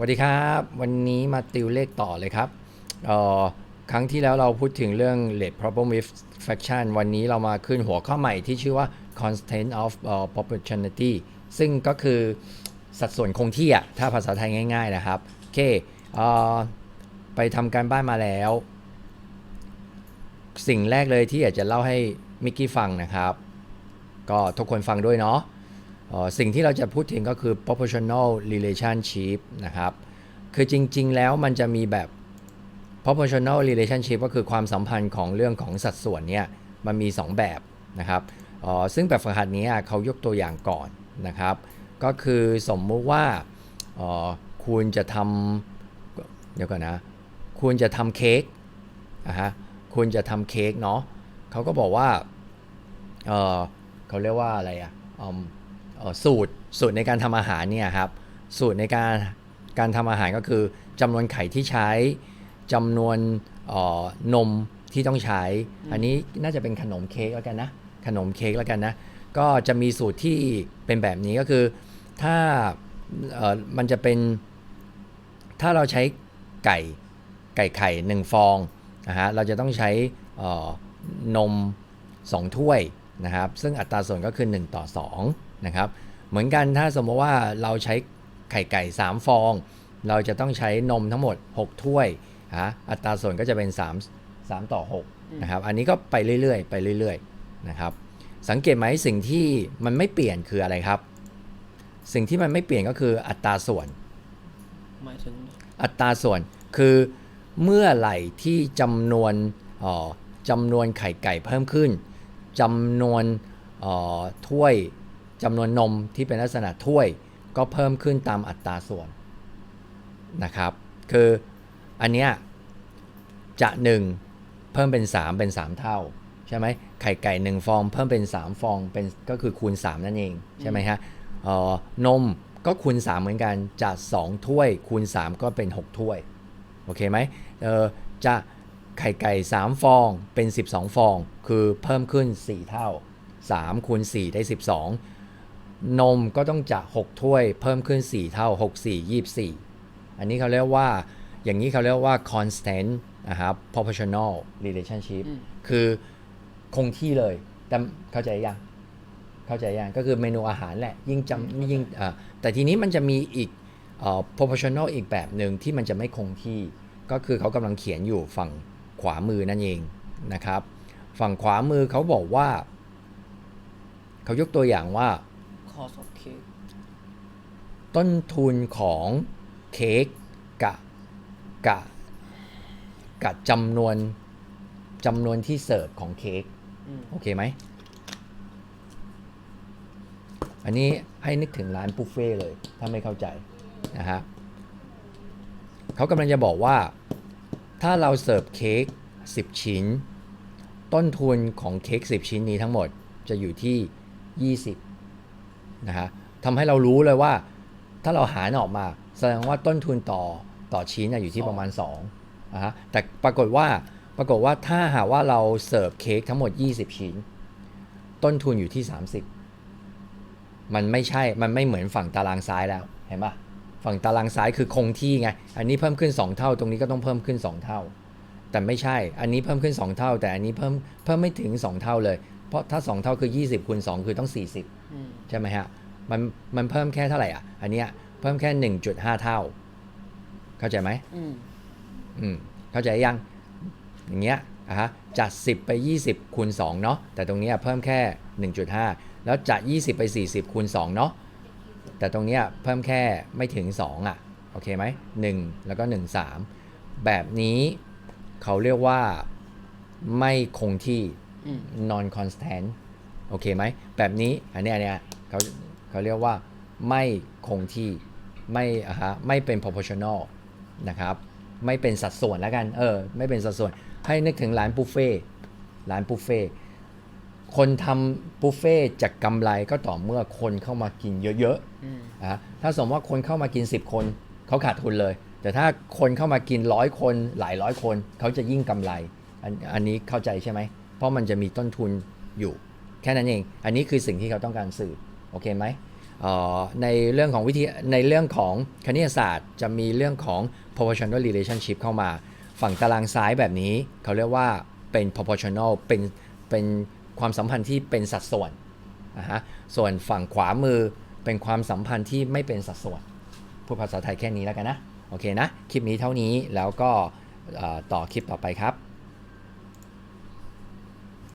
สวัสดีครับ วันนี้มาติวเลขต่อเลยครับออครั้งที่แล้วเราพูดถึงเรื่อง rate problem with fraction วันนี้เรามาขึ้นหัวข้อใหม่ที่ชื่อว่า constant of uh, proportionality ซึ่งก็คือสัดส่วนคงที่อะถ้าภาษาไทยง่าย ๆ นะครับ โอเคเอไปทำการบ้านมาแล้ว สิ่งแรกเลยที่อยากจะเล่าให้มิกกี้ฟังนะครับ ก็ทุกคนฟังด้วยเนาะ สิ่งที่เราจะพูดถึงก็คือ proportional relationship นะครับ คือจริง ๆ แล้วมันจะมีแบบ proportional relationship ก็คือความสัมพันธ์ของเรื่องของสัดส่วนเนี่ยมันมี 2 แบบนะครับอ่อซึ่งแบบฝึกหัดนี้เขายกตัวอย่างก่อนนะครับ ก็คือสมมุติว่าอ่อคุณจะทำเดี๋ยวก่อนนะ คุณจะทำเค้กอะฮะคุณจะทำเค้กเนาะเขาก็บอกว่าเออเขาเรียกว่าอะไรอะอืมเอ่อ สูตรสูตรในการทำอาหารเนี่ยครับสูตรในการการทำอาหารก็คือจำนวนไข่ที่ใช้จำนวนเอ่อนมที่ต้องใช้ อันนี้น่าจะเป็นขนมเค้กแล้วกันนะขนมเค้กแล้วกันนะก็จะมีสูตรที่เป็นแบบนี้ก็คือ ถ้าเอ่อมันจะเป็น ถ้าเราใช้ไก่ไก่ไข่หนึ่งฟองนะฮะเราจะต้องใช้เอ่อนม 2 ถ้วยนะครับ ซึ่งอัตราส่วนก็คือ 1 ต่อ 2 นะครับเหมือนกันถ้าสมมติว่าเราใช้ไข่ไก่ 3 ฟอง เราจะต้องใช้นมทั้งหมด 6 ถ้วยฮะอัตราส่วนก็จะเป็น 3 3 ต่อ6นะครับอันนี้ก็ไปเรื่อยๆ ไปเรื่อยๆนะครับสังเกตไหมสิ่งที่มันไม่เปลี่ยนคืออะไรครับ สิ่งที่มันไม่เปลี่ยนก็คืออัตราส่วนหมายถึงอัตราส่วนคือเมื่อไหร่ที่จำนวนเอ่อจำนวนไข่ไก่เพิ่มขึ้นจำนวนเอ่อถ้วย จำนวนนมที่เป็นลักษณะถ้วยก็เพิ่มขึ้นตามอัตราส่วนนะครับ คืออันเนี้ยจะ 1 เพิ่มเป็น 3 เป็น 3 เท่า ใช่ไหมไข่ไก่ 1 ฟอง เพิ่มเป็น 3 ฟองเป็นก็คือคูณ 3 นั่นเองใช่ไหมฮะออนมก็คูณ 3 เหมือนกันจาก2ถ้วย คูณ 3 ก็เป็น 6 ถ้วย โอเคไหมเออจะไข่ไก่ 3 ฟองเป็น 12 ฟอง คือเพิ่มขึ้น 4 เท่า 3 คูณ 4 ได้ 12 นมก็ต้องจาก 6 ถ้วยเพิ่มขึ้น 4 เท่า 6 4 24 อันนี้เขาเรียกว่าอย่างนี้เขาเรียกว่า constant นะครับ proportional relationship อืมคือคงที่เลย แต่เข้าใจยังเข้าใจยังก็คือเมนูอาหารแหละ ยิ่งจำยิ่งอ่าแต่ทีนี้มันจะมีอีกเอ่อ proportional อีกแบบหนึ่งที่มันจะไม่คงที่ ก็คือเขากำลังเขียนอยู่ฝั่งขวามือนั่นเองนะครับ ฝั่งขวามือเขาบอกว่า เขายกตัวอย่างว่า cost of cake ต้นทุนของเค้กกะกะกะจำนวนจำนวนที่เสิร์ฟของเค้กอืมโอเคไหม อันนี้ให้นึกถึงร้านบุฟเฟ่ต์เลย ถ้าไม่เข้าใจนะฮะเขากำลังจะบอกว่า ถ้าเราเสิร์ฟเค้ก10 ชิ้น ต้นทุนของเค้ก10 ชิ้นนี้ทั้งหมดจะอยู่ที่ 20 นะฮะทำให้เรารู้เลยว่า ถ้าเราหารออกมา แสดงว่าต้นทุนต่อต่อชิ้นน่ะอยู่ที่ประมาณ2นะฮะแต่ปรากฏว่าปรากฏว่าถ้าหากว่าเราเสิร์ฟเค้กทั้งหมด 20 ชิ้น ต้นทุนอยู่ที่ 30 มันไม่ใช่มันไม่เหมือนฝั่งตารางซ้ายแล้วเห็นปะฝั่งตารางซ้ายคือคงที่ไง อันนี้เพิ่มขึ้น 2 เท่า ตรงนี้ก็ต้องเพิ่มขึ้น 2 เท่า แต่ไม่ใช่ อันนี้เพิ่มขึ้น 2 เท่า แต่อันนี้เพิ่มเพิ่มไม่ถึง 2 เท่าเลย เพราะถ้า 2 เท่าคือ 20คูณ2คือต้อง 40อืมใช่ไหมฮะ มันมันเพิ่มแค่เท่าไหร่อะ อันเนี้ยเพิ่มแค่ 1.5 เท่า เข้าใจไหมอืมอืมเข้าใจยัง อย่างเงี้ยอะฮะจาก10 ไป 20คูณ2เนาะแต่ตรงเนี้ยเพิ่มแค่ 1.5 แล้วจาก 20 ไป 40คูณ2เนาะแต่ตรงเนี้ยเพิ่มแค่ไม่ถึง 2 อะ โอเคไหม 1 แล้วก็ 1 3 แบบนี้เขาเรียกว่าไม่คงที่อืม non constant โอเคไหม แบบนี้อันเนี้ยอันเนี้ยเขาเขาเรียกว่าไม่คงที่ไม่อะฮะไม่เป็น proportional นะครับ ไม่เป็นสัดส่วนแล้วกัน เออ ไม่เป็นสัดส่วน ให้นึกถึงร้านบุฟเฟ่ต์ร้านบุฟเฟ่ต์คนทำบุฟเฟ่ต์จากกำไรก็ต่อเมื่อคนเข้ามากินเยอะๆอืมอะถ้าสมมติว่าคนเข้ามากิน 10 คนเขาขาดทุนเลย แต่ถ้าคนเข้ามากินร้อยคนหลายร้อยคนเขาจะยิ่งกำไร อันอันนี้เข้าใจใช่ไหม เพราะมันจะมีต้นทุนอยู่ แค่นั้นเอง อันนี้คือสิ่งที่เขาต้องการสื่อโอเคไหมในเรื่องของวิธีในเรื่องของคณิตศาสตร์ จะมีเรื่องของ proportional relationship เข้ามา ฝั่งตารางซ้ายแบบนี้ เขาเรียกว่าเป็น proportional เป็นเป็นความสัมพันธ์ที่เป็นสัดส่วนนะฮะส่วนฝั่งขวามือเป็นความสัมพันธ์ที่ไม่เป็นสัดส่วนพูดภาษาไทยแค่นี้แล้วกันนะ โอเคนะ คลิปนี้เท่านี้แล้วก็ต่อคลิปต่อไปครับ